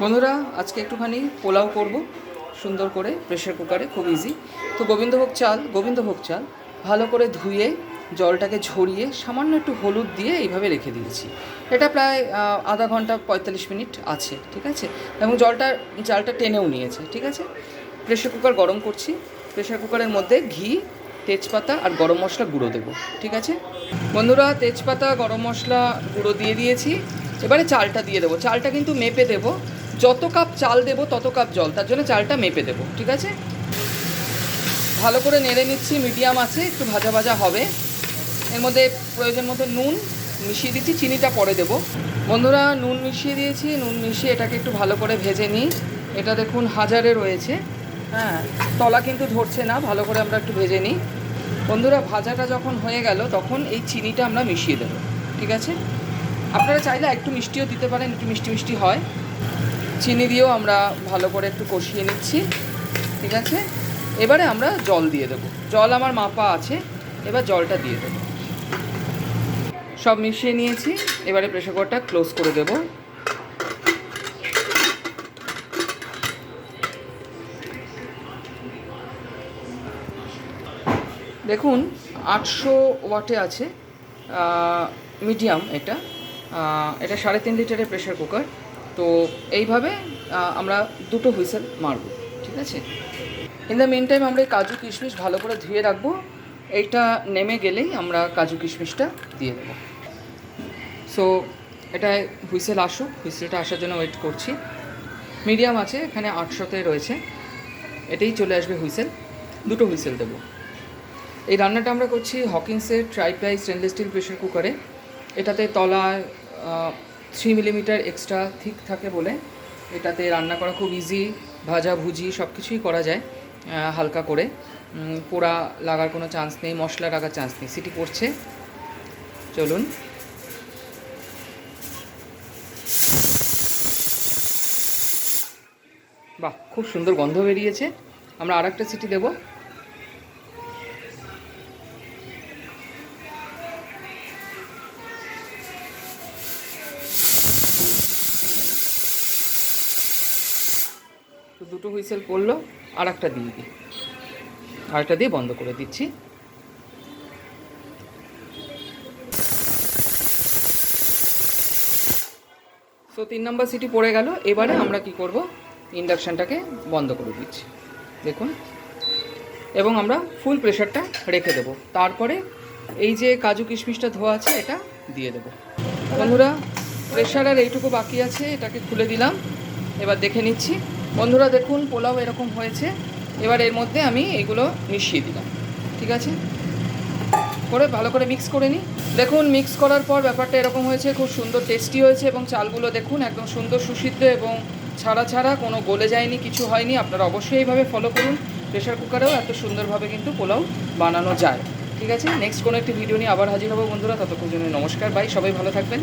বন্ধুরা, আজকে একটুখানি পোলাও করব, সুন্দর করে প্রেশার কুকারে খুব ইজি তো গোবিন্দভোগ চাল গোবিন্দভোগ চাল, ভালো করে ধুয়ে, জলটাকে ঝরিয়ে, সামান্য একটু হলুদ দিয়ে এইভাবে রেখে দিয়েছি। এটা প্রায় আধা ঘণ্টা পঁয়তাল্লিশ মিনিট আছে, ঠিক আছে? এবং জলটা, চালটা টেনেও নিয়েছে, ঠিক আছে? প্রেশার কুকার গরম করছি। প্রেশার কুকারের মধ্যে ঘি, তেজপাতা আর গরম মশলা গুঁড়ো দেবো, ঠিক আছে? বন্ধুরা, তেজপাতা, গরম মশলা গুঁড়ো দিয়ে দিয়েছি। এবারে চালটা দিয়ে দেবো। চালটা কিন্তু মেপে দেবো। যত কাপ চাল দেবো, তত কাপ জল। তার জন্য চালটা মেপে দেবো। ঠিক আছে? ভালো করে নেড়ে নিচ্ছি। মিডিয়াম আছে। একটু ভাজা ভাজা হবে। এর মধ্যে প্রয়োজন মতো নুন মিশিয়ে দিচ্ছি। চিনিটা পরে দেবো। বন্ধুরা, নুন মিশিয়ে দিয়েছি। নুন মিশিয়ে এটাকে একটু ভালো করে ভেজে নিই। এটা দেখুন হাজারে রয়েছে। হ্যাঁ তলা কিন্তু ধরছে না। ভালো করে আমরা একটু ভেজে নিই। বন্ধুরা, ভাজাটা যখন হয়ে গেল, তখন এই চিনিটা আমরা মিশিয়ে দেবো। ঠিক আছে? আপনারা চাইলে একটু মিষ্টিও দিতে পারেন, একটু মিষ্টি মিষ্টি হয়। চিনি দিয়েও আমরা ভালো করে একটু কষিয়ে নিচ্ছি, ঠিক আছে? এবারে আমরা জল দিয়ে দেবো। জল আমার মাপা আছে, এবার জলটা দিয়ে দেবো। সব মিশিয়ে নিয়েছি, এবারে প্রেশার কুকারটা ক্লোজ করে দেবো। দেখুন, আটশো ওয়াটে আছে মিডিয়াম এটা। এটা সাড়ে তিন লিটারের প্রেশার কুকার তো এইভাবে আমরা দুটো হুইসেল মারবো, ঠিক আছে? ইন দ্য মেন টাইম আমরা এই কাজু কিশমিশ ভালো করে ধুয়ে রাখব। এইটা নেমে গেলেই আমরা কাজু কিশমিশটা দিয়ে দেবো। সো এটা হুইসেল আসুক, হুইসেলটা আসার জন্য ওয়েট করছি। মিডিয়াম আছে, এখানে আটশোতে রয়েছে। এটাই চলে আসবে হুইসেল। দুটো হুইসেল দেবো। এই রান্নাটা আমরা করছি হকিংসের ট্রাইপ্লাই স্টেনলেস স্টিল প্রেশার কুকারে এটাতে তলায় থ্রি মিলিমিটার এক্সট্রা থিক থাকে বলে। এটাতে রান্না করা খুব ইজি ভাজা, ভুজি সব কিছুই করা যায় হালকা করে। পোড়া লাগার কোনো চান্স নেই, মশলা লাগার চান্স নেই সিটি পড়ছে চলুন। বাহ, খুব সুন্দর গন্ধ বেরিয়েছে। আমরা আর একটা সিটি দেবো। তো দুটো হুইসেল পড়ল আর একটা দিয়ে দিই। আরেকটা দিয়ে বন্ধ করে দিচ্ছি। সো তিন নম্বর সিটি পড়ে গেল। এবারে আমরা কি করব? ইন্ডাকশানটাকে বন্ধ করে দিচ্ছি। দেখুন। এবং আমরা ফুল প্রেশারটা রেখে দেব। তারপরে এই যে কাজু কিশমিশটা ধোয়া আছে, এটা দিয়ে দেবো। বন্ধুরা প্রেশার আর এইটুকু বাকি আছে, এটাকে খুলে দিলাম। এবার দেখে নিচ্ছি। বন্ধুরা দেখুন, পোলাও এরকম হয়েছে। এবার এর মধ্যে আমি এগুলো মিশিয়ে দিলাম। ঠিক আছে? করে, ভালো করে মিক্স করে নিই। দেখুন মিক্স করার পর ব্যাপারটা এরকম হয়েছে, খুব সুন্দর টেস্টি হয়েছে এবং চালগুলো দেখুন, একদম সুন্দর সুসিদ্ধ এবং ছাড়া ছাড়া, কোনো গলে যায়নি, কিছু হয়নি। আপনারা অবশ্যই এইভাবে ফলো করুন। প্রেশার কুকারেও এত সুন্দরভাবে কিন্তু পোলাও বানানো যায়। ঠিক আছে? নেক্সট কোনো একটি ভিডিও নিয়ে আবার হাজির হব বন্ধুরা, ততক্ষণ জন্য নমস্কার বাই সবাই ভালো থাকবেন।